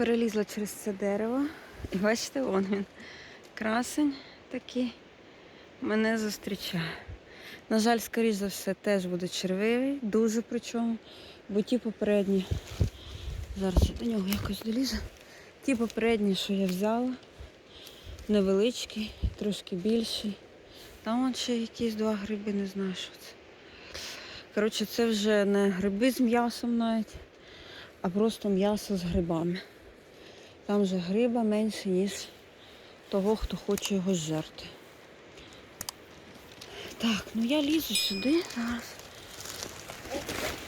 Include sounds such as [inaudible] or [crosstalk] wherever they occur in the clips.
перелізла через це дерево. І бачите, вон він. Красень такий мене зустрічає. На жаль, скоріш за все, теж буде червивий, дуже причому. Бо ті попередні, зараз я до нього якось долізу. Ті попередні, що я взяла, невеличкий, трошки більший. Там от ще якісь два гриби, не знаю, що це. Коротше, це вже не гриби з м'ясом навіть, а просто м'ясо з грибами. Там же гриба менше, ніж того, хто хоче його зжерти. Так, ну я лізу сюди зараз.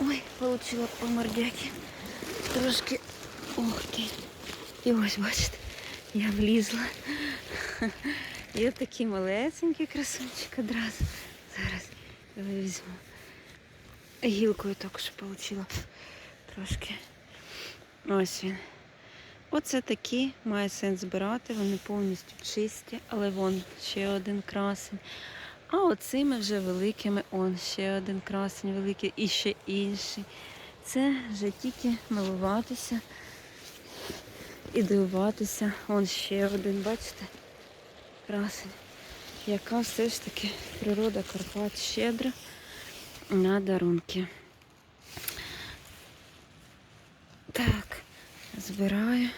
Ой, получила по мордяки. Трошки. Ух ти. І ось, бачите, я влізла. [laughs] І от такий малесенький красунчик одразу. Зараз я візьму. Гілкою також отримала трошки. Ось він. Оце такі має сенс збирати, вони повністю чисті, але вон ще один красень. А оцими вже великими, он ще один красень великий і ще інший. Це вже тільки милуватися і дивуватися. Он ще один, бачите? Красень. Яка все ж таки природа Карпат щедра на дарунки. Так, збираю.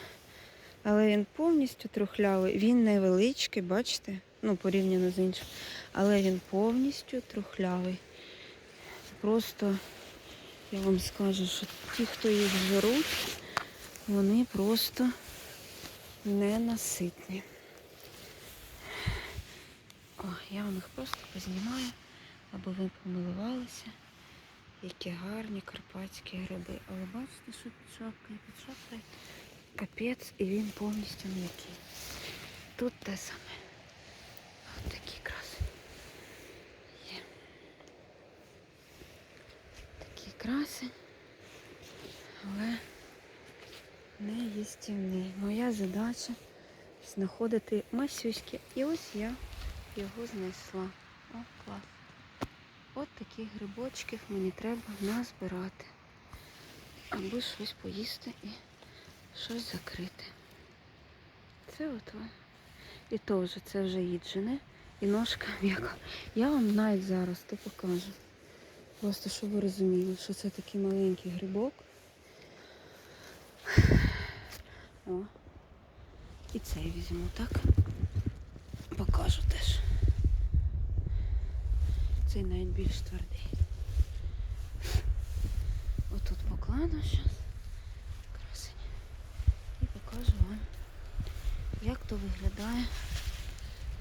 Але він повністю трухлявий. Він невеличкий, бачите? Ну, порівняно з іншим. Але він повністю трухлявий. Просто я вам скажу, що ті, хто їх беруть, вони просто ненаситні. О, я вам їх просто познімаю, аби ви помилувалися. Які гарні карпатські гриби. Але бачите, що під шапкою, під шапкою капець і він повністю м'який. Тут те саме. Ось такі краси. Є. Такі краси, але не їстівний. Моя задача знаходити масюськи. І ось я його знайшла. О, клас. От такі грибочки мені треба назбирати. Аби щось поїсти і щось закрити. Це от ви. І то вже це вже їджене. І ножка м'яка. Я вам навіть зараз то покажу. Просто щоб ви розуміли, що це такий маленький грибок. О. І цей візьму, так? Покажу теж. Цей навіть більш твердий. Отут покладу зараз. Красень. І покажу вам, як то виглядає.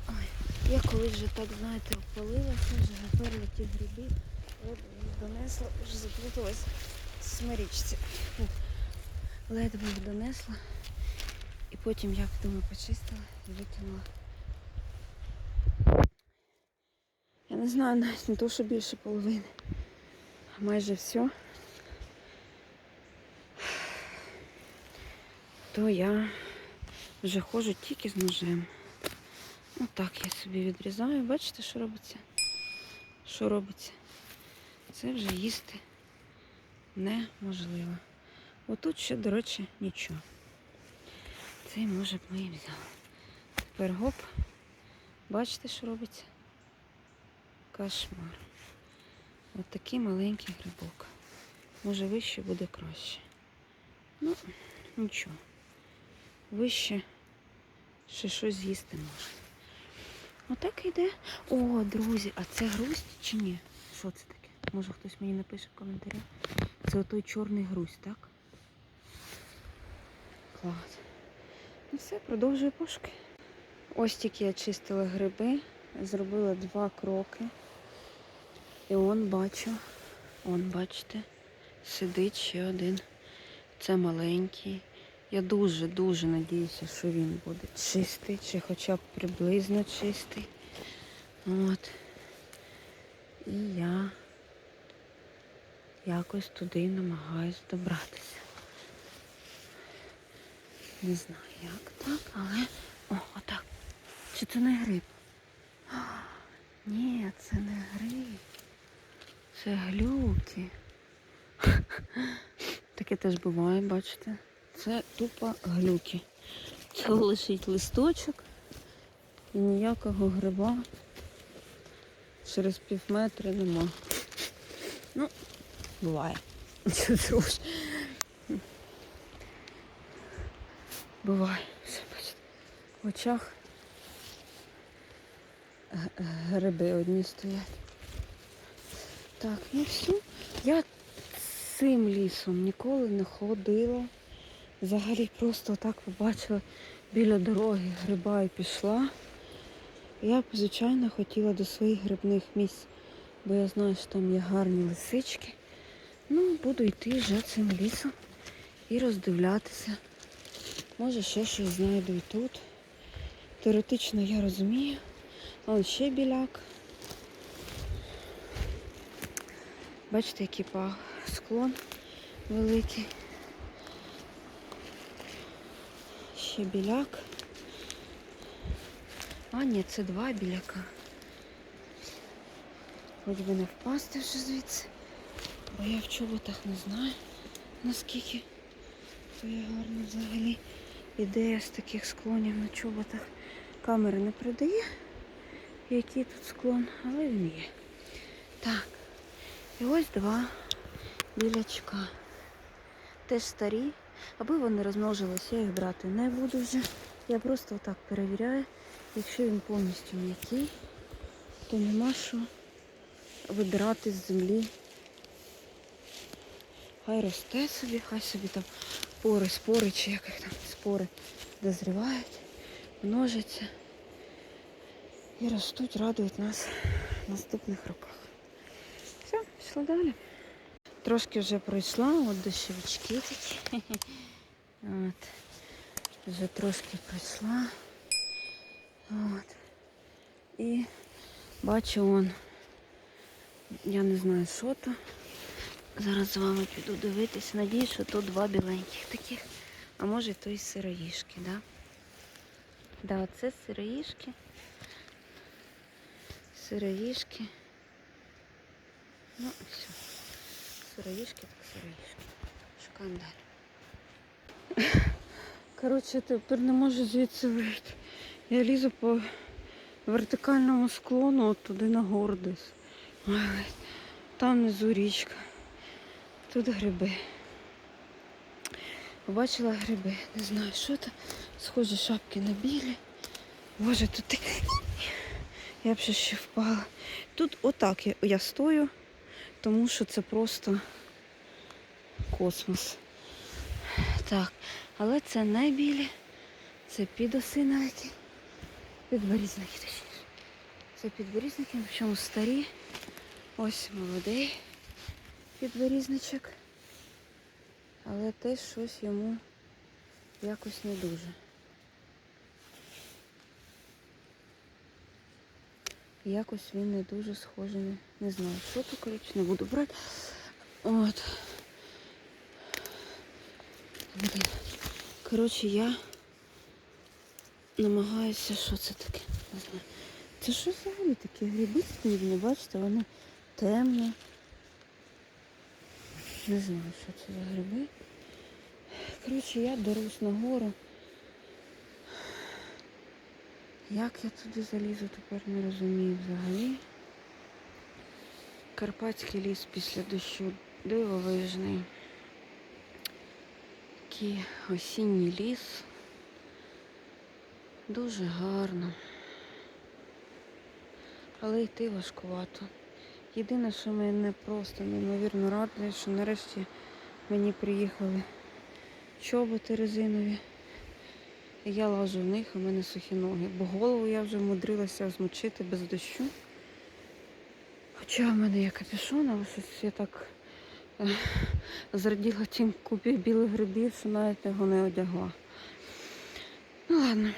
Ой, я колись вже так, знаєте, опалилася, вже наперли ті гриби, донесла, вже заплуталась в смирічці. Ледве їх донесла. І потім як думаю, почистила і викинула. Я не знаю навіть не то, що більше половини. а Майже все. То я вже ходжу тільки з ножем. Отак я собі відрізаю. Бачите, що робиться? Що робиться? Це вже їсти неможливо. Отут ще, до речі, нічого. Цей може б ми і взяли. Тепер гоп. Бачите, що робиться? Кошмар. Ось такий маленький грибок. Може вище буде краще. Ну, нічого. Вище ще щось з'їсти можна. Отак йде. О, друзі, а це грусть чи ні? Що це таке? Може хтось мені напише в коментарях. Це отой чорний грусть, так? Клас. Ну все, продовжую пошуки. Ось тільки я чистила гриби, зробила два кроки. І он бачу, он, бачите, сидить ще один. Це маленький. Я дуже-дуже надіюся, що він буде чистий, чи хоча б приблизно чистий. От. І я якось туди намагаюсь добратися. Не знаю як так, але... О, отак. Чи це не гриб? А, ні, це не гриб. Це глюки. [laughs] Таке теж буває, бачите? Це тупо глюки. Це лишить листочок і ніякого гриба через пів метра нема. Ну, буває. Буває. Все, бачите. В очах гриби одні стоять. Так, ну все. Я цим лісом ніколи не ходила. Взагалі просто так побачила біля дороги гриба і пішла. Я б, звичайно, хотіла до своїх грибних місць, бо я знаю, що там є гарні лисички. Ну, буду йти вже цим лісом і роздивлятися. Може ще щось знайду і тут. Теоретично я розумію. А ще біляк. Бачите, який пах склон великий. Ще біляк. А, ні, це два біляка. Хоч би не впасти вже звідси. Бо я в чоботах не знаю, наскільки то є гарно взагалі ідея з таких склонів на чоботах. Камера не передає, який тут склон, але він є. Так. І ось два білячка. Теж старі. Аби вони розмножилися, я їх брати не буду вже. Я просто отак перевіряю. Якщо він повністю м'який, то нема що вибирати з землі. Хай росте собі, хай собі там пори, спори, чи як їх там спори дозрівають, множаться і ростуть, радують нас в наступних роках. Все, пішла далі. Трошки вже пройшла, от дощовички такі. [laughs] От. Вже трошки пройшла. От. І бачу он, я не знаю, що то. Зараз з вами піду дивитися. Надіюсь, що то два біленьких таких. А може то і сироїшки, да? Да, це сироїшки. Сироїшки. Ну, все. Сироїшки, так сироїшки. Шукаємо. [laughs] Коротше, тепер не можу звідси вийти. Я лізу по вертикальному склону от туди на гору Там внизу річка. Тут гриби. Побачила гриби. Не знаю, що це. Схожі шапки на білі. Боже, тут. [laughs] Я б ще впала. Тут отак я, я стою, тому що це просто космос. Так, але це не білі, це підосиновики. Підборізники точніше. Це підборізники, причому старі. Ось молодий підборізничок. Але теж щось йому якось не дуже. Якось він не дуже схожий. Не знаю, що то, коротше, не буду брати. От. Блін. Коротше, я намагаюся, що це таке? Не знаю. Це що взагалі такі гриби сніжні, бачите, вони темні. Не знаю, що це за гриби. Коротше, я дерусь на Як я туди залізу, тепер не розумію взагалі. Карпатський ліс після дощу дивовижний. Такий осінній ліс. Дуже гарно. Але йти важкувато. Єдине, що мене просто неймовірно радує, що нарешті мені приїхали чоботи резинові. Я лажу в них, а в мене сухі ноги. Бо голову я вже вмудрилася змочити без дощу. Хоча в мене є капюшон, але щось я так е, зраділа тим купі білих грибів, що навіть його не одягла. Ну ладно.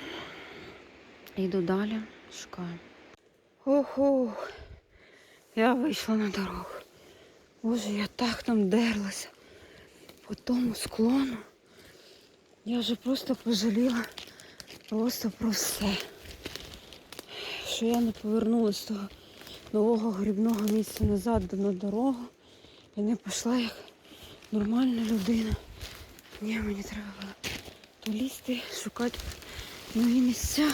Йду далі, шукаю. Ох-ох. Я вийшла на дорогу. Боже, я так там дерлася по тому склону. Я вже просто пожаліла просто про все. Що я не повернулася з того нового грибного місця назад на дорогу і не пішла як нормальна людина Ні, мені треба було то лізти, шукати нові місця.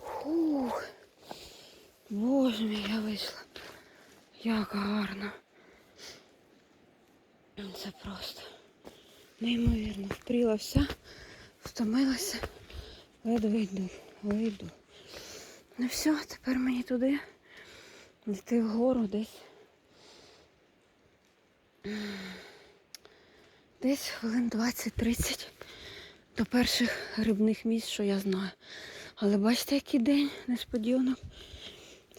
Фух. Боже мій, я вийшла. Як гарно. Це просто неймовірно. Впріла вся, втомилася. Ледве йду, вийду. Ну все, тепер мені туди. Йти вгору десь. Десь хвилин 20-30 до перших грибних місць, що я знаю. Але бачите, який день несподіванок,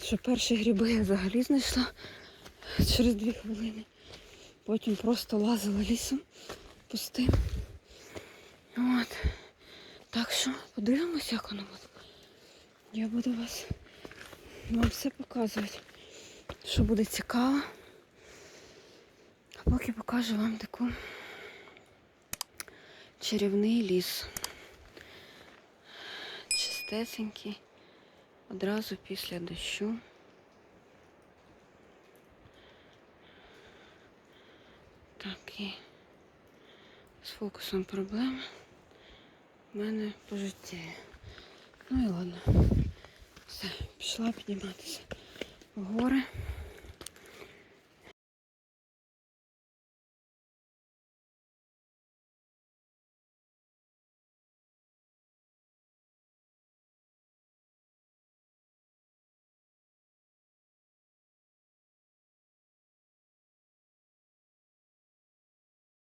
що перші гриби я взагалі знайшла через дві хвилини. Потім просто лазила лісом пустим. От. Так що подивимося, як воно буде. Я буду вас вам все показувати, що буде цікаво. А поки покажу вам таку чарівний ліс. Чистесенький, одразу після дощу. Так, і фокусом проблем в мене по житті. Ну і ладно. Все, пішла підніматися в гори.